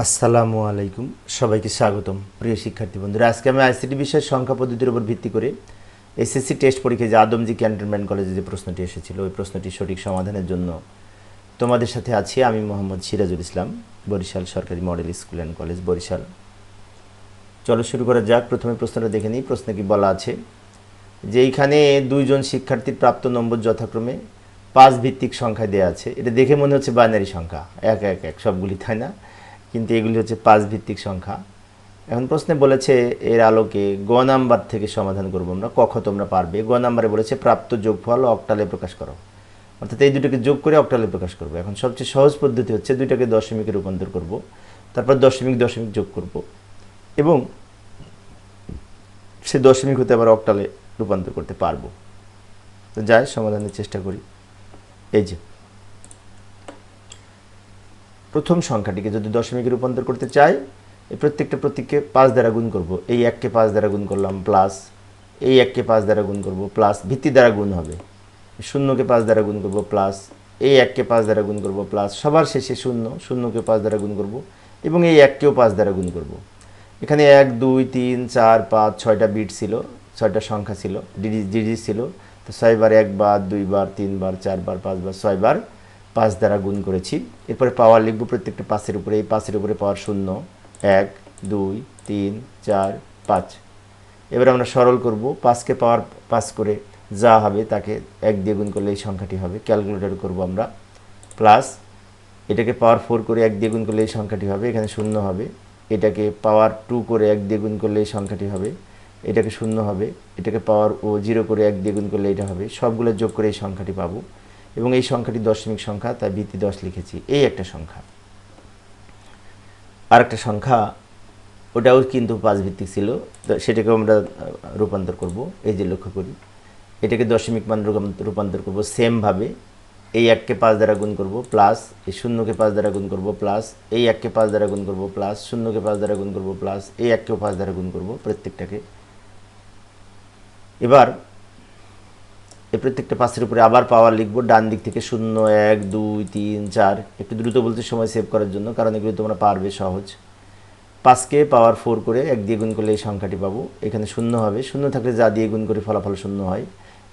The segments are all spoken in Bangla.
আসসালামু আলাইকুম। সবাইকে স্বাগতম, প্রিয় শিক্ষার্থী বন্ধুরা। আজকে আমি আইসিটি বিষয়ের সংখ্যা পদ্ধতির উপর ভিত্তি করে এসএসসি টেস্ট পরীক্ষায় যে আদমজি ক্যান্টনমেন্ট কলেজে যে প্রশ্নটি এসেছিল, ওই প্রশ্নটি সঠিক সমাধানের জন্য তোমাদের সাথে আছি আমি মোহাম্মদ সিরাজুল ইসলাম, বরিশাল সরকারি model school and college, Barishal. চলো শুরু করা যাক। প্রথমে প্রশ্নটা দেখে নিই, প্রশ্নে কি বলা আছে? যে এইখানে দুইজন শিক্ষার্থীর প্রাপ্ত নম্বর যথাক্রমে পাঁচ ভিত্তিক সংখ্যা দেওয়া আছে। এটা দেখে মনে হচ্ছে বাইনারি সংখ্যা। এক এক এক, সবগুলি তাই না? কিন্তু এগুলি হচ্ছে পাঁচ ভিত্তিক সংখ্যা। এখন প্রশ্নে বলেছে এর আলোকে গ নাম্বার থেকে সমাধান করব আমরা কখ তোমরা পারবে। গ নাম্বারে বলেছে প্রাপ্ত যোগফল অক্টালে প্রকাশ করো। অর্থাৎ এই দুটোকে যোগ করে অক্টালে প্রকাশ করব। এখন সবচেয়ে সহজ পদ্ধতি হচ্ছে দুইটাকে দশমিকে রূপান্তর করব, তারপর দশমিক দশমিক যোগ করব এবং সে দশমিক হতে আবার অক্টালে রূপান্তর করতে পারব। তো যাই, সমাধানের চেষ্টা করি। এই যে। প্রথম সংখ্যাটিকে যদি দশমিকে রূপান্তর করতে চাই, এই প্রত্যেকটা প্রতীককে পাঁচ দ্বারা গুণ করব। এই এককে পাঁচ দ্বারা গুণ করলাম প্লাস এই এককে পাঁচ দ্বারা গুণ করব প্লাস ভিত্তি দ্বারা গুণ হবে। শূন্যকে পাঁচ দ্বারা গুণ করব প্লাস এই এককে পাঁচ দ্বারা গুণ করব প্লাস সবার শেষে শূন্য, শূন্যকে পাঁচ দ্বারা গুণ করব এবং এই এককেও পাঁচ দ্বারা গুণ করব। এখানে এক, দুই, তিন, চার, পাঁচ, ছয়টা বিট ছিল, ছয়টা সংখ্যা ছিল, ডিডি ডিজিট ছিল। তো ছয়বার একবার দুইবার, তিনবার, চারবার, পাঁচবার, ছয়বার পাঁচ দ্বারা গুণ করেছি। এরপরে পাওয়ার লিখব প্রত্যেকটা পাঁচের উপরে, এই পাঁচের উপরে পাওয়ার শূন্য। এক, দুই, তিন, চার, পাঁচ। এবার আমরা সরল করব। পাঁচকে পাওয়ার পাঁচ করে যা হবে তাকে এক দিয়ে গুণ করলে এই সংখ্যাটি হবে। ক্যালকুলেটর করব আমরা। প্লাস এটাকে পাওয়ার ফোর করে এক দিয়ে গুণ করলে এই সংখ্যাটি হবে। এখানে শূন্য হবে। এটাকে পাওয়ার টু করে এক দিয়ে গুণ করলে এই সংখ্যাটি হবে। এটাকে শূন্য হবে। এটাকে পাওয়ার ও জিরো করে এক দিয়ে গুণ করলে এটা হবে। সবগুলো যোগ করে এই সংখ্যাটি পাবো। এবং এই সংখ্যাটি দশমিক সংখ্যা তাই ভিত্তি দশ লিখেছি। এই একটা সংখ্যা। আর একটা সংখ্যা, ওটাও কিন্তু পাঁচ ভিত্তিক ছিল সেটাকে আমরা রূপান্তর করব। এই যে লক্ষ্য করি, এটাকে দশমিক মান রূপান্ত- রূপান্তর করব সেমভাবে। এই এককে পাঁচ দ্বারা গুণ করব প্লাস, এই শূন্যকে পাঁচ দ্বারা গুণ করব প্লাস, এই এককে পাঁচ দ্বারা গুণ করব প্লাস, শূন্যকে পাঁচ দ্বারা গুণ করব প্লাস, এই এককেও পাঁচ দ্বারা গুণ করব প্রত্যেকটাকে। এবার এই প্রত্যেকটা পাঁচের উপরে আবার পাওয়ার লিখব, ডান দিক থেকে শূন্য, এক, দুই, তিন, চার। একটু দ্রুত বলতে সময় সেভ করার জন্য, কারণ এগুলো তোমরা পারবে সহজ। পাঁচকে পাওয়ার ফোর করে এক দিয়ে গুণ করলে এই সংখ্যাটি পাবো। এখানে শূন্য হবে। শূন্য থাকলে যা দিয়ে গুণ করে ফলাফল শূন্য হয়।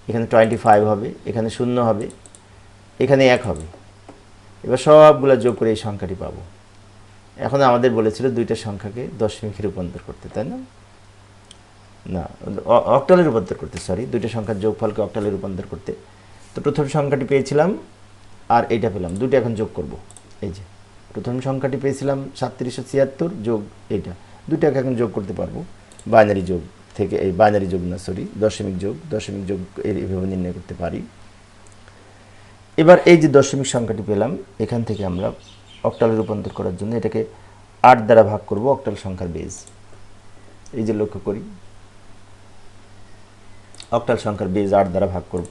এখানে টোয়েন্টি ফাইভ হবে। এখানে শূন্য হবে। এখানে এক হবে। এবার সবগুলো যোগ করে এই সংখ্যাটি পাবো। এখন আমাদের বলেছিল দুইটা সংখ্যাকে দশমিকে রূপান্তর করতে, তাই না? না অক্টালে রূপান্তর করতে সরি দুইটা সংখ্যার যোগফলকে অক্টালে রূপান্তর করতে। তো প্রথম সংখ্যাটি পেয়েছিলাম, আর এইটা পেলাম দুটো এখন যোগ করব, এই যে। প্রথম সংখ্যাটি পেয়েছিলাম সাতত্রিশশো ছিয়াত্তর, যোগ এইটা দুটাকে এখন যোগ করতে পারব বাইনারি যোগ থেকে, এই বাইনারি যোগ না সরি দশমিক যোগ দশমিক যোগ এই- এইভাবে নির্ণয় করতে পারি। এবার এই যে দশমিক সংখ্যাটি পেলাম, এখান থেকে আমরা অক্টালে রূপান্তর করার জন্য এটাকে আট দ্বারা ভাগ করব, অক্টাল সংখ্যার বেজ এই যে লক্ষ্য করি অক্টাল সংখ্যার বেজ আট দ্বারা ভাগ করব।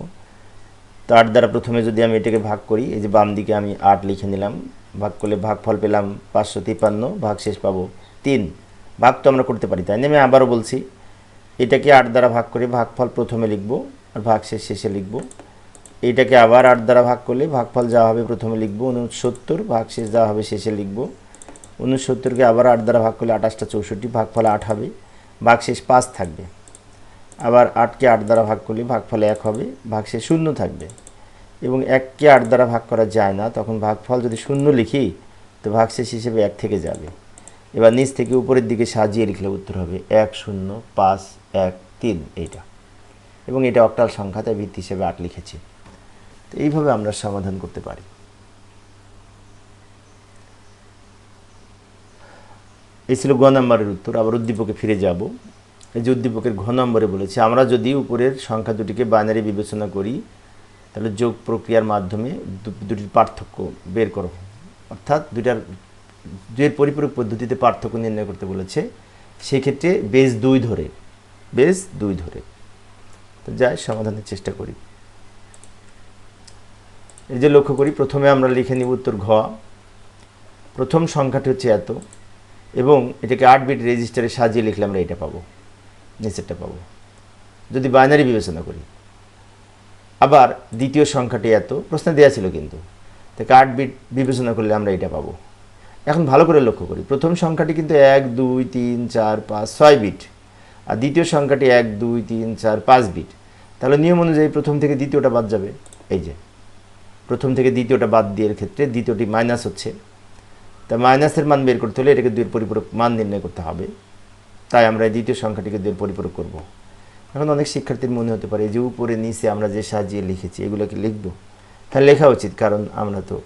তো আট দ্বারা প্রথমে যদি আমি এটাকে ভাগ করি, এই যে বাম দিকে আমি আট লিখে নিলাম, ভাগ করলে ভাগফল পেলাম পাঁচশো তিপ্পান্ন ভাগ শেষ পাবো তিন। ভাগ তো আমরা করতে পারি, তাই আমি আবারও বলছি, এটাকে আট দ্বারা ভাগ করে ভাগফল প্রথমে লিখব আর ভাগ শেষ শেষে লিখব। এইটাকে আবার আট দ্বারা ভাগ করলে ভাগফল যা হবে প্রথমে লিখব উনসত্তর ভাগ শেষ যা হবে শেষে লিখব। উনসত্তরকে আবার আট দ্বারা ভাগ করলে আঠাশটা চৌষট্টি, ভাগফল আট হবে ভাগ শেষ পাঁচ থাকবে। আবার আটকে আট দ্বারা ভাগ করলে ভাগফল এক হবে, ভাগশেষ শূন্য থাকবে। এবং এককে আট দ্বারা ভাগ করা যায় না, তখন ভাগফল যদি শূন্য লিখি, তো ভাগশেষ হিসেবে এক থেকে যাবে। এবার নিচ থেকে উপরের দিকে সাজিয়ে লিখলে উত্তর হবে এক শূন্য পাঁচ এক তিন এইটা। এবং এটা অক্টাল সংখ্যা, তাই ভিত্তি হিসেবে আট লিখেছি। তো এইভাবে আমরা সমাধান করতে পারি। এই ছিল গ নম্বরের উত্তর, আবার উদ্দীপকে ফিরে যাব। এই যে উদ্দীপকের ঘ নম্বরে বলেছে, আমরা যদি উপরের সংখ্যা দুটিকে বাইনারি বিবেচনা করি, তাহলে যোগ প্রক্রিয়ার মাধ্যমে দুটির পার্থক্য বের করো অর্থাৎ দুইটার, দুইয়ের পরিপূরক পদ্ধতিতে পার্থক্য নির্ণয় করতে বলেছে, সেক্ষেত্রে বেস দুই ধরে বেস দুই ধরে। তো যাই, সমাধানের চেষ্টা করি। এই যে লক্ষ্য করি, প্রথমে আমরা লিখে নিব উত্তর ঘ। প্রথম সংখ্যাটি হচ্ছে এত, এবং এটাকে আট বিট রেজিস্টারে সাজিয়ে লিখলে আমরা এটা পাবো। নিচেরটা পাবো। যদি বাইনারি বিবেচনা করি। আবার দ্বিতীয় সংখ্যাটি এত, প্রশ্নে দেওয়া ছিল কিন্তু। তাকে আট বিট বিবেচনা করলে আমরা এটা পাবো। এখন ভালো করে লক্ষ্য করি। প্রথম সংখ্যাটি কিন্তু এক, দুই, তিন, চার, পাঁচ, ছয় বিট আর দ্বিতীয় সংখ্যাটি এক, দুই, তিন, চার, পাঁচ বিট তাহলে নিয়ম অনুযায়ী প্রথম থেকে দ্বিতীয়টা বাদ যাবে। এই যে, প্রথম থেকে দ্বিতীয়টা বাদ দিয়ে ক্ষেত্রে দ্বিতীয়টি মাইনাস হচ্ছে। তা মাইনাসের মান বের করতে হলে এটাকে দুইয়ের পরিপূরক মান নির্ণয় করতে হবে। তাই আমরা দ্বিতীয় সংখ্যাটিকে দুইয়ের পরিপূরক করব। এখন অনেক শিক্ষার্থীর মনে হতে পারে যে উপরে, নিচে আমরা যে সাজিয়ে লিখেছি, এগুলোকে লিখব। হ্যাঁ লেখা উচিত, কারণ আমরা তো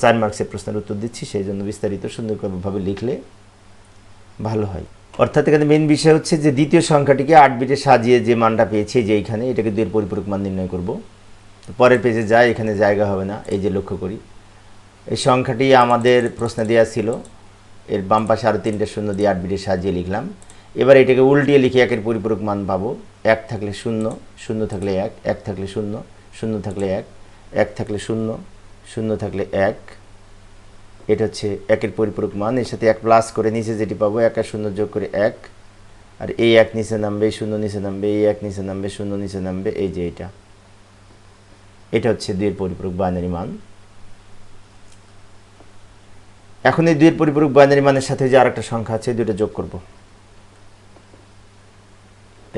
চার মার্কসের প্রশ্নের উত্তর দিচ্ছি সেই জন্য বিস্তারিত সুন্দরভাবে লিখলে ভালো হয়। অর্থাৎ এখানে মেন বিষয় হচ্ছে যে দ্বিতীয় সংখ্যাটিকে আট বিটে সাজিয়ে যে মানটা পেয়েছি যে এইখানে, এটাকে দুইয়ের পরিপূরক মান নির্ণয় করব। পরের পেজে যায় এখানে জায়গা হবে না, এই যে লক্ষ্য করি। এই সংখ্যাটি আমাদের প্রশ্নে দেওয়া ছিল এর বাম পাশে আরও তিনটে শূন্য দিয়ে আট বিটে সাজিয়ে লিখলাম। এবার এটাকে উল্টিয়ে লিখে একের পরিপূরক মান পাবো। এক থাকলে শূন্য শূন্য থাকলে এক এক থাকলে শূন্য শূন্য থাকলে এক এক থাকলে শূন্য শূন্য থাকলে এক। এটা হচ্ছে একের পরিপূরক মান। এর সাথে এক প্লাস করে নিচে যেটি পাবো, এক আর শূন্য যোগ করে এক। আর এই এক নিচে নামবে, শূন্য নিচে নামবে, এই এক নিচে নামবে, শূন্য নিচে নামবে, এই যে এটা। এটা হচ্ছে দুইয়ের পরিপূরক বাইনারি মান। এখন এই দুইয়ের পরিপূরক বাইনারি মানের সাথে যে আরেকটা সংখ্যা আছে, এই দুটো যোগ করব।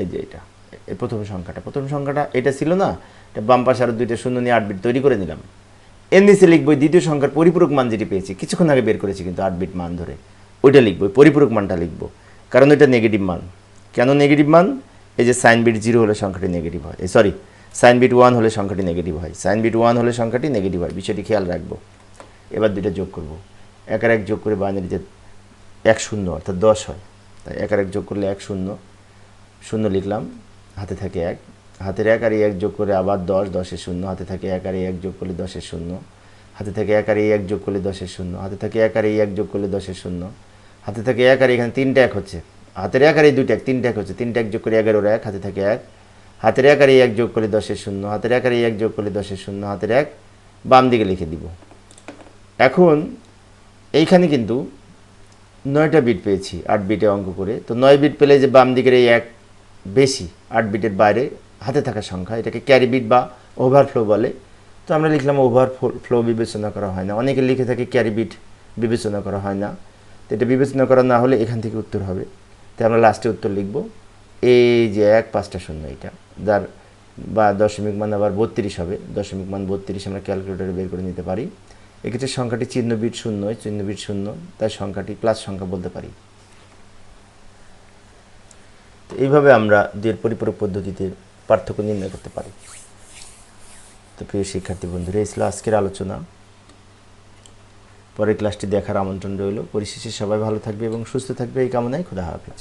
এই যে এটা, এই প্রথম সংখ্যাটা। প্রথম সংখ্যাটা এটা ছিল না, এটা বাম পাশে আরও দুইটা শূন্য নিয়ে আট বিট তৈরি করে নিলাম। এর নিচে লিখব দ্বিতীয় সংখ্যার পরিপূরক মান যেটি পেয়েছি, কিছুক্ষণ আগে বের করেছি কিন্তু আট বিট মান ধরে। ওইটা লিখব পরিপূরক মানটা লিখব, কারণ ওইটা নেগেটিভ মান। কেন নেগেটিভ মান? এই যে সাইন বিট জিরো হলে সংখ্যাটি নেগেটিভ হয়, এই সরি সাইন বিট ওয়ান হলে সংখ্যাটি নেগেটিভ হয়। সাইন বিট ওয়ান হলে সংখ্যাটি নেগেটিভ হয়, বিষয়টি খেয়াল রাখব। এবার দুইটা যোগ করব। এক আর এক যোগ করে বাইনারিতে এক শূন্য অর্থাৎ দশ হয় তাই এক আর এক যোগ করলে এক শূন্য শূন্য লিখলাম হাতে থাকে এক হাতের এক আর এক যোগ করে আবার দশ দশের শূন্য হাতে থাকে এক আর এক যোগ করলে দশের শূন্য হাতে থাকে এক আর এক যোগ করলে দশের শূন্য হাতে থাকে এক আর এক যোগ করলে দশের শূন্য হাতে থাকে এক আর এখানে তিনটা এক হচ্ছে হাতের এক আর এই দুইটা এক তিনটা এক হচ্ছে তিনটা এক যোগ করে এগারোর এক হাতে থাকে এক হাতের এক আর এক যোগ করলে দশের শূন্য হাতের এক আর এক যোগ করলে দশের শূন্য হাতের এক বাম দিকে লিখে দিব এখন এইখানে কিন্তু নয়টা বিট পেয়েছি আট বিটে অঙ্ক করে। তো নয় বিট পেলে যে বাম দিকের এই এক বেশি আট বিটের বাইরে হাতে থাকা সংখ্যা, এটাকে ক্যারি বিট বা ওভারফ্লো বলে। তো আমরা লিখলাম ওভার ফ্লো বিবেচনা করা হয় না। অনেকে লিখে থাকে ক্যারি বিট বিবেচনা করা হয় না। তো এটা বিবেচনা করা না হলে এখান থেকে উত্তর হবে। তাই আমরা লাস্টে উত্তর লিখব। এই যে এক, পাঁচটা শূন্য এটা। যার বা দশমিক মান আবার বত্রিশ হবে। দশমিক মান বত্রিশ আমরা ক্যালকুলেটরে বের করে নিতে পারি। এক্ষেত্রে সংখ্যাটি চিহ্ন বিট শূন্য চিহ্ন বিট শূন্য, তাই সংখ্যাটি প্লাস সংখ্যা বলতে পারি। তো এইভাবে আমরা দুয়ের পরিপূরক পদ্ধতিতে পার্থক্য নির্ণয় করতে পারি। তো প্রিয় শিক্ষার্থী বন্ধুরা, এই ছিল আজকের আলোচনা। পরের ক্লাসটি দেখার আমন্ত্রণ রইল। পরিশেষে সবাই ভালো থাকবে এবং সুস্থ থাকবে। এই কামনায় খুদা হাফেজ।